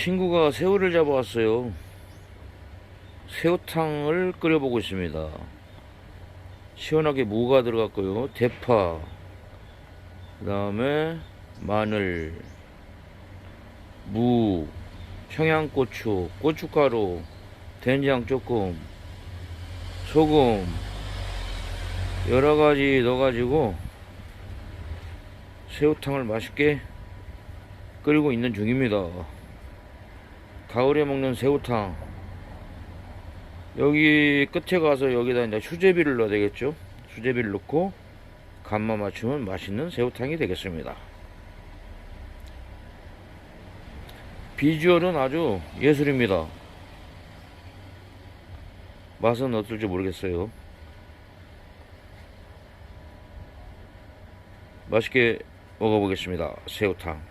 친구가 새우를 잡아왔어요. 새우탕을 끓여보고 있습니다. 시원하게 무가 들어갔고요. 대파, 그 다음에 마늘, 무, 청양고추, 고춧가루, 된장 조금, 소금, 여러 가지 넣어가지고 새우탕을 맛있게 끓이고 있는 중입니다. 가을에 먹는 새우탕. 여기 끝에 가서 여기다 이제 수제비를 넣어야 되겠죠? 수제비를 넣고 간만 맞추면 맛있는 새우탕이 되겠습니다. 비주얼은 아주 예술입니다. 맛은 어떨지 모르겠어요. 맛있게 먹어보겠습니다. 새우탕.